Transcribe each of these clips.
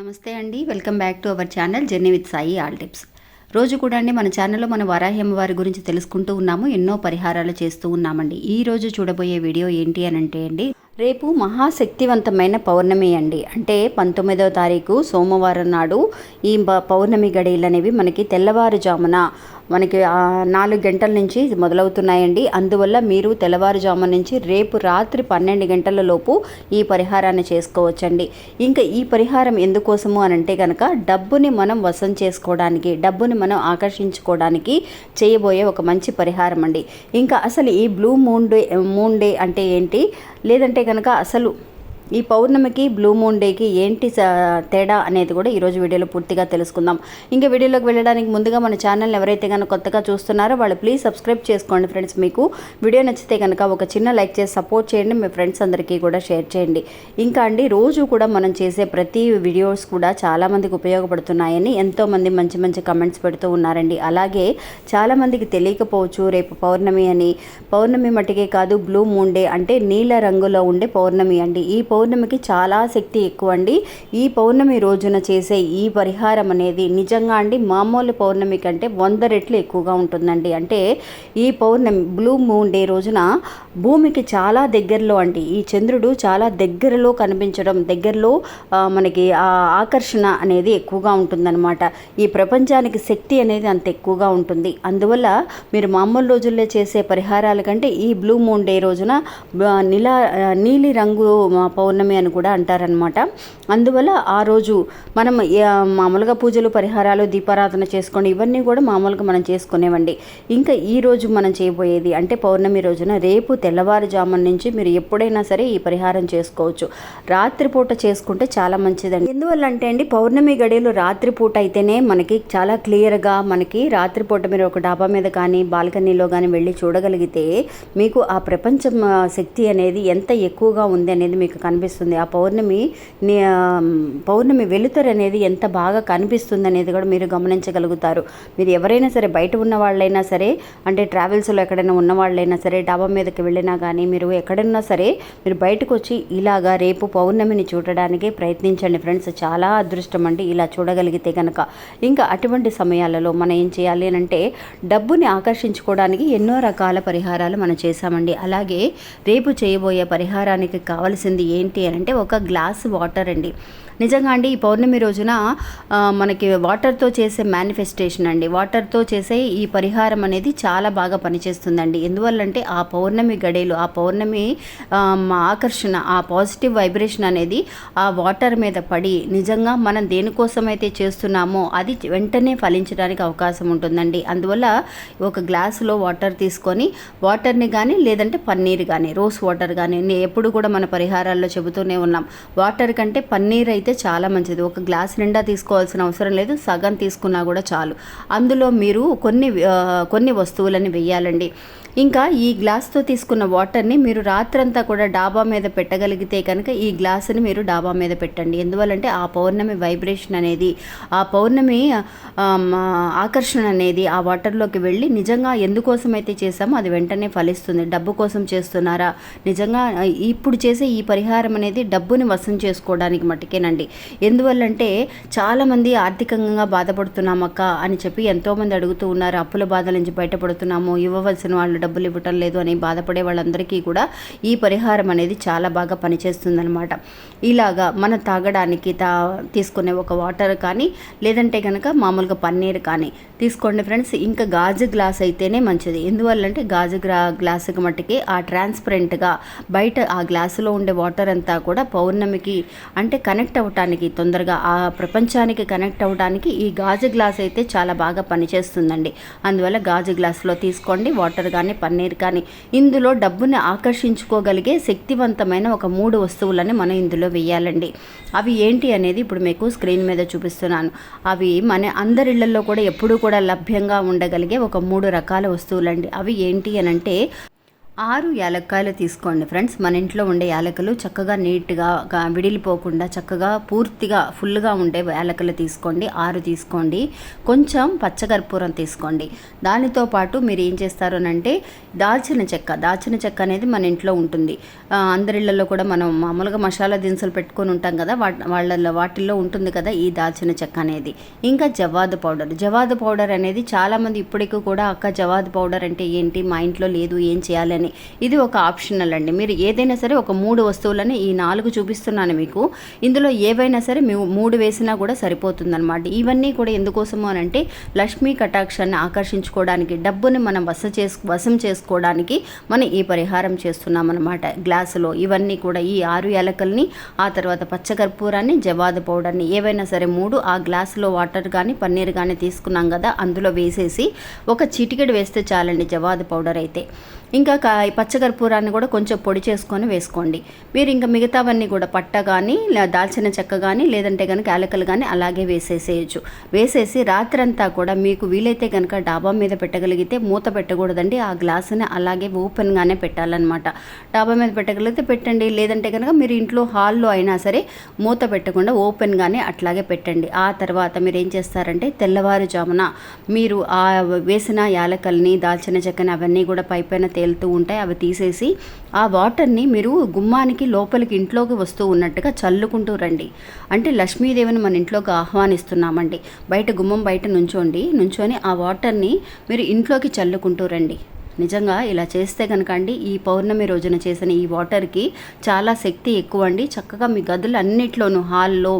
నమస్తే అండి. Welcome back to our channel journey with Sai all tips. రోజు కూడా అండి మన ఛానల్లో మన వరాహ్యం వారి గురించి తెలుసుకుంటూ ఉన్నాము ఎన్నో పరిహారాలు చేస్తూ ఉన్నామండి. ఈ రోజు చూడబోయే వీడియో ఏంటి అని అంటే అండి రేపు మహాశక్తివంతమైన పౌర్ణమి అండి. అంటే పంతొమ్మిదవ తారీఖు సోమవారం నాడు ఈ పౌర్ణమి గడియలు అనేవి మనకి తెల్లవారుజామున మనకి నాలుగు గంటల నుంచి మొదలవుతున్నాయండి. అందువల్ల మీరు తెల్లవారుజామున నుంచి రేపు రాత్రి పన్నెండు గంటల లోపు ఈ పరిహారాన్ని చేసుకోవచ్చండి. ఇంకా ఈ పరిహారం ఎందుకోసము అని అంటే కనుక డబ్బుని మనం వశం చేసుకోవడానికి డబ్బుని మనం ఆకర్షించుకోవడానికి చేయబోయే ఒక మంచి పరిహారం అండి. ఇంకా అసలు ఈ blue moon day moon day అంటే ఏంటి? లేదంటే కనుక అసలు ఈ పౌర్ణమికి బ్లూ మూన్ డేకి ఏంటి తేడా అనేది కూడా ఈరోజు వీడియోలో పూర్తిగా తెలుసుకుందాం. ఇంకా వీడియోలోకి వెళ్ళడానికి ముందుగా మన ఛానల్ ఎవరైతే కనుక కొత్తగా చూస్తున్నారో వాళ్ళు ప్లీజ్ సబ్స్క్రైబ్ చేసుకోండి ఫ్రెండ్స్. మీకు వీడియో నచ్చితే కనుక ఒక చిన్న లైక్ చేసి సపోర్ట్ చేయండి మీ ఫ్రెండ్స్ అందరికీ కూడా షేర్ చేయండి. ఇంకా అండి రోజు కూడా మనం చేసే ప్రతి వీడియోస్ కూడా చాలామందికి ఉపయోగపడుతున్నాయని ఎంతోమంది మంచి మంచి కమెంట్స్ పెడుతూ ఉన్నారండి. అలాగే చాలామందికి తెలియకపోవచ్చు రేపు పౌర్ణమి అని. పౌర్ణమి మట్టికే కాదు బ్లూ మూన్ డే అంటే నీల రంగులో ఉండే పౌర్ణమి అండి. ఈ పౌర్ణమికి చాలా శక్తి ఎక్కువ అండి ఈ పౌర్ణమి రోజున చేసే ఈ పరిహారం అనేది నిజంగా అండి మామూలు పౌర్ణమి కంటే వంద రెట్లు ఎక్కువగా ఉంటుందండి. అంటే ఈ పౌర్ణమి బ్లూ మూన్ డే రోజున భూమికి చాలా దగ్గరలో అండి ఈ చంద్రుడు చాలా దగ్గరలో కనిపించడం దగ్గరలో మనకి ఆకర్షణ అనేది ఎక్కువగా ఉంటుందన్నమాట. ఈ ప్రపంచానికి శక్తి అనేది అంత ఎక్కువగా ఉంటుంది. అందువల్ల మీరు మామూలు రోజుల్లో చేసే పరిహారాల కంటే ఈ బ్లూ మూన్ డే రోజున నీలా నిలా నీలి రంగు పౌర్ణమి అని కూడా అంటారనమాట అందువల్ల ఆ రోజు మనం మామూలుగా పూజలు పరిహారాలు దీపారాధన చేసుకోండి ఇవన్నీ కూడా మామూలుగా మనం చేసుకునేవండి. ఇంకా ఈ రోజు మనం చేయబోయేది అంటే పౌర్ణమి రోజున రేపు తెల్లవారుజామున నుంచి మీరు ఎప్పుడైనా సరే ఈ పరిహారం చేసుకోవచ్చు. రాత్రిపూట చేసుకుంటే చాలా మంచిదండి. ఎందువల్ల అంటే అండి పౌర్ణమి గడియలు రాత్రిపూట అయితేనే మనకి చాలా క్లియర్గా మనకి రాత్రిపూట మీరు ఒక డాబా మీద కానీ బాల్కనీలో కానీ వెళ్ళి చూడగలిగితే మీకు ఆ ప్రపంచం శక్తి అనేది ఎంత ఎక్కువగా ఉంది అనేది మీకు కనిపిస్తుంది. ఆ పౌర్ణమి పౌర్ణమి వెలుతురు అనేది ఎంత బాగా కనిపిస్తుంది అనేది కూడా మీరు గమనించగలుగుతారు. మీరు ఎవరైనా సరే బయట ఉన్న వాళ్ళైనా సరే అంటే ట్రావెల్స్లో ఎక్కడైనా ఉన్న వాళ్ళైనా సరే డాబా మీదకి వెళ్ళినా కానీ మీరు ఎక్కడన్నా సరే మీరు బయటకు వచ్చి ఇలాగా రేపు పౌర్ణమిని చూడడానికి ప్రయత్నించండి ఫ్రెండ్స్. చాలా అదృష్టం అండి ఇలా చూడగలిగితే కనుక ఇంకా అటువంటి సమయాలలో మనం ఏం చేయాలి అని అంటే డబ్బుని ఆకర్షించుకోవడానికి ఎన్నో రకాల పరిహారాలు మనం చేశామండి. అలాగే రేపు చేయబోయే పరిహారానికి కావాల్సింది ఏంటి అని అంటే ఒక గ్లాస్ వాటర్ అండి. నిజంగా అండి ఈ పౌర్ణమి రోజున మనకి వాటర్తో చేసే మేనిఫెస్టేషన్ అండి. వాటర్తో చేసే ఈ పరిహారం అనేది చాలా బాగా పనిచేస్తుందండి. ఎందువల్లంటే ఆ పౌర్ణమి గడేలు ఆ పౌర్ణమి మా ఆకర్షణ ఆ పాజిటివ్ వైబ్రేషన్ అనేది ఆ వాటర్ మీద పడి నిజంగా మనం దేనికోసమైతే చేస్తున్నామో అది వెంటనే ఫలించడానికి అవకాశం ఉంటుందండి. అందువల్ల ఒక గ్లాసులో వాటర్ తీసుకొని వాటర్ని కానీ లేదంటే పన్నీర్ కానీ రోస్ వాటర్ కానీ ఎప్పుడు కూడా మన పరిహారాల్లో చెబుతూనే ఉన్నాం. వాటర్ కంటే పన్నీర్ అయితే అయితే చాలా మంచిది. ఒక గ్లాస్ నిండా తీసుకోవాల్సిన అవసరం లేదు. సగం తీసుకున్నా కూడా చాలు. అందులో మీరు కొన్ని కొన్ని వస్తువులని వెయ్యాలండి. ఇంకా ఈ గ్లాస్తో తీసుకున్న వాటర్ని మీరు రాత్రంతా కూడా డాబా మీద పెట్టగలిగితే కనుక ఈ గ్లాసుని మీరు డాబా మీద పెట్టండి. ఎందువల్లంటే ఆ పౌర్ణమి వైబ్రేషన్ అనేది ఆ పౌర్ణమి ఆకర్షణ అనేది ఆ వాటర్లోకి వెళ్ళి నిజంగా ఎందుకోసమైతే చేసామో అది వెంటనే ఫలిస్తుంది. డబ్బు కోసం చేస్తున్నారా? నిజంగా ఇప్పుడు చేసే ఈ పరిహారం అనేది డబ్బుని వసం చేసుకోవడానికి మట్టుకేనండి ఎందువల్లంటే చాలామంది ఆర్థికంగా బాధపడుతున్నామక్క అని చెప్పి ఎంతోమంది అడుగుతూ ఉన్నారు. అప్పుల బాధల నుంచి బయటపడుతున్నాము. ఇవ్వవలసిన వాళ్ళు డబ్బులు ఇవ్వటం లేదు అని బాధపడే వాళ్ళందరికీ కూడా ఈ పరిహారం అనేది చాలా బాగా పనిచేస్తుందన్నమాట. ఇలాగా మనం తాగడానికి తా తీసుకునే ఒక వాటర్ కానీ లేదంటే కనుక మామూలుగా పన్నీర్ కానీ తీసుకోండి ఫ్రెండ్స్. ఇంకా గాజు గ్లాస్ అయితేనే మంచిది. ఎందువల్లంటే గాజు గ్లా గ్లాసుకి మట్టుకి ఆ ట్రాన్స్పరెంట్గా బయట ఆ గ్లాసులో ఉండే వాటర్ అంతా కూడా పౌర్ణమికి అంటే కనెక్ట్ అవ్వటానికి తొందరగా ఆ ప్రపంచానికి కనెక్ట్ అవ్వడానికి ఈ గాజు గ్లాస్ అయితే చాలా బాగా పనిచేస్తుందండి. అందువల్ల గాజు గ్లాస్లో తీసుకోండి వాటర్ కానీ పన్నీర్ కానీ ఇందులో డబ్బుని ఆకర్షించుకోగలిగే శక్తివంతమైన ఒక మూడు వస్తువులని మనం ఇందులో వేయాలండి. అవి ఏంటి అనేది ఇప్పుడు మీకు స్క్రీన్ మీద చూపిస్తున్నాను. అవి మన అందరిళ్ళలో కూడా ఎప్పుడూ కూడా లభ్యంగా ఉండగలిగే ఒక మూడు రకాల వస్తువులండి. అవి ఏంటి అని అంటే ఆరు యాలక్కాయలు తీసుకోండి ఫ్రెండ్స్. మన ఇంట్లో ఉండే యాలకలు చక్కగా నీట్గా విడిలిపోకుండా చక్కగా పూర్తిగా ఫుల్గా ఉండే యాలకులు తీసుకోండి. ఆరు తీసుకోండి. కొంచెం పచ్చకర్పూరం తీసుకోండి. దానితో పాటు మీరు ఏం చేస్తారు అంటే దాల్చిన చెక్క. దాల్చిన చెక్క అనేది మన ఇంట్లో ఉంటుంది. ఆ, అందరిళ్ళల్లో కూడా మనం మామూలుగా మసాలా దినుసులు పెట్టుకొని ఉంటాం కదా వాట్ వాళ్ళల్లో వాటిల్లో ఉంటుంది కదా ఈ దాల్చిన చెక్క అనేది. ఇంకా జవాదు పౌడర్. జవాదు పౌడర్ అనేది చాలామంది ఇప్పటికీ కూడా అక్క జవాదు పౌడర్ అంటే ఏంటి? మా ఇంట్లో లేదు ఏం చేయాలని ఇది ఒక ఆప్షనల్ అండి. మీరు ఏదైనా సరే ఒక మూడు వస్తువులని ఈ నాలుగు చూపిస్తున్నాను మీకు. ఇందులో ఏవైనా సరే మీ మూడు వేసినా కూడా సరిపోతుందన్నమాట. ఇవన్నీ కూడా ఎందుకోసము అని అంటే లక్ష్మీ కటాక్షాన్ని ఆకర్షించుకోవడానికి డబ్బుని మనం వస చేసు వశం చేసుకోవడానికి మనం ఈ పరిహారం చేస్తున్నాం అనమాట గ్లాసులో ఇవన్నీ కూడా ఈ ఆరు ఎలకల్ని ఆ తర్వాత పచ్చకర్పూరాన్ని జవాదు పౌడర్ని ఏవైనా సరే మూడు ఆ గ్లాసులో వాటర్ కానీ పన్నీర్ కానీ తీసుకున్నాం కదా అందులో వేసేసి ఒక చిటికెడు వేస్తే చాలండి జవాదు పౌడర్ అయితే. ఇంకా కా- పచ్చకర్పూరాన్ని కూడా కొంచెం పొడి చేసుకొని వేసుకోండి. మీరు ఇంకా మిగతావన్నీ కూడా పట్ట కానీ దాల్చిన చెక్క కానీ లేదంటే కనుక యాలకలు కానీ అలాగే వేసేసేయచ్చు. వేసేసి రాత్రంతా కూడా మీకు వీలైతే కనుక డాబా మీద పెట్టగలిగితే మూత పెట్టకూడదండి. ఆ గ్లాసుని అలాగే ఓపెన్గానే పెట్టాలన్నమాట. డాబా మీద పెట్టగలిగితే పెట్టండి. లేదంటే కనుక మీరు ఇంట్లో హాల్లో అయినా సరే మూత పెట్టకుండా ఓపెన్గానే అట్లాగే పెట్టండి. ఆ తర్వాత మీరు ఏం చేస్తారంటే తెల్లవారుజామున మీరు ఆ వేసిన యాలకల్ని దాల్చిన చెక్కని అవన్నీ కూడా పైపైన వెళ్తూ ఉంటాయి అవి తీసేసి ఆ వాటర్ని మీరు గుమ్మానికి లోపలికి ఇంట్లోకి వస్తూ ఉన్నట్టుగా చల్లుకుంటూ రండి. అంటే లక్ష్మీదేవిని మన ఇంట్లోకి ఆహ్వానిస్తున్నామండి. బయట గుమ్మం బయట నుంచోండి. నుంచొని ఆ వాటర్ని మీరు ఇంట్లోకి చల్లుకుంటూ రండి. నిజంగా ఇలా చేస్తే కనుక అండి ఈ పౌర్ణమి రోజున చేసిన ఈ వాటర్కి చాలా శక్తి ఎక్కువ అండి. చక్కగా మీ గదులు అన్నిట్లోనూ హాల్లో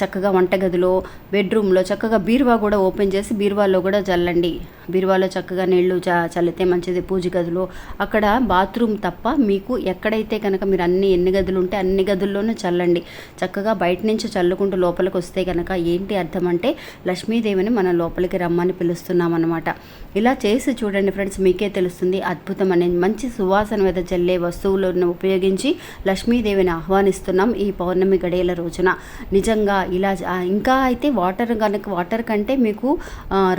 చక్కగా వంటగదిలో బెడ్రూమ్లో చక్కగా బీరువా కూడా ఓపెన్ చేసి బీరువాలో కూడా చల్లండి బీరువాలో చక్కగా నీళ్ళు చ చల్లితే మంచిది. పూజ గదిలో అక్కడ బాత్రూమ్ తప్ప మీకు ఎక్కడైతే కనుక మీరు అన్ని ఎన్ని గదులు ఉంటే అన్ని గదుల్లోనూ చల్లండి. చక్కగా బయట నుంచి చల్లుకుంటూ లోపలికి వస్తే కనుక ఏంటి అర్థం అంటే లక్ష్మీదేవిని మనం లోపలికి రమ్మని పిలుస్తున్నాం అనమాట ఇలా చేసి చూడండి ఫ్రెండ్స్ మీకే తెలుస్తుంది అద్భుతం అనేది మంచి సువాసన మీద చల్లే వస్తువులను ఉపయోగించి లక్ష్మీదేవిని ఆహ్వానిస్తున్నాం ఈ పౌర్ణమి గడియల రోజున. నిజంగా ఇలా ఇంకా అయితే వాటర్ కనుక వాటర్ కంటే మీకు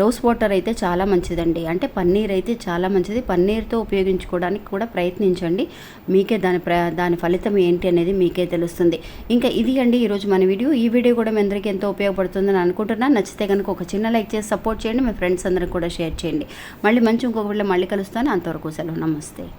రోస్ వాటర్ అయితే చాలా మంచిదండి. అంటే పన్నీర్ అయితే చాలా మంచిది. పన్నీర్తో ఉపయోగించుకోవడానికి కూడా ప్రయత్నించండి. మీకే దాని ప్ర దాని ఫలితం ఏంటి అనేది మీకే తెలుస్తుంది. ఇంకా ఇది అండి ఈరోజు మన వీడియో. ఈ వీడియో కూడా మీ అందరికీ ఎంతో ఉపయోగపడుతుందని అనుకుంటున్నాను. నచ్చితే కనుక ఒక చిన్న లైక్ చేసి సపోర్ట్ చేయండి. మీ ఫ్రెండ్స్ అందరికి కూడా షేర్ చేయండి. మళ్ళీ మంచి ఇంకొక వీళ్ళ మళ్ళీ కలుస్తాను. అంతవరకు సెలవు. నమస్తే.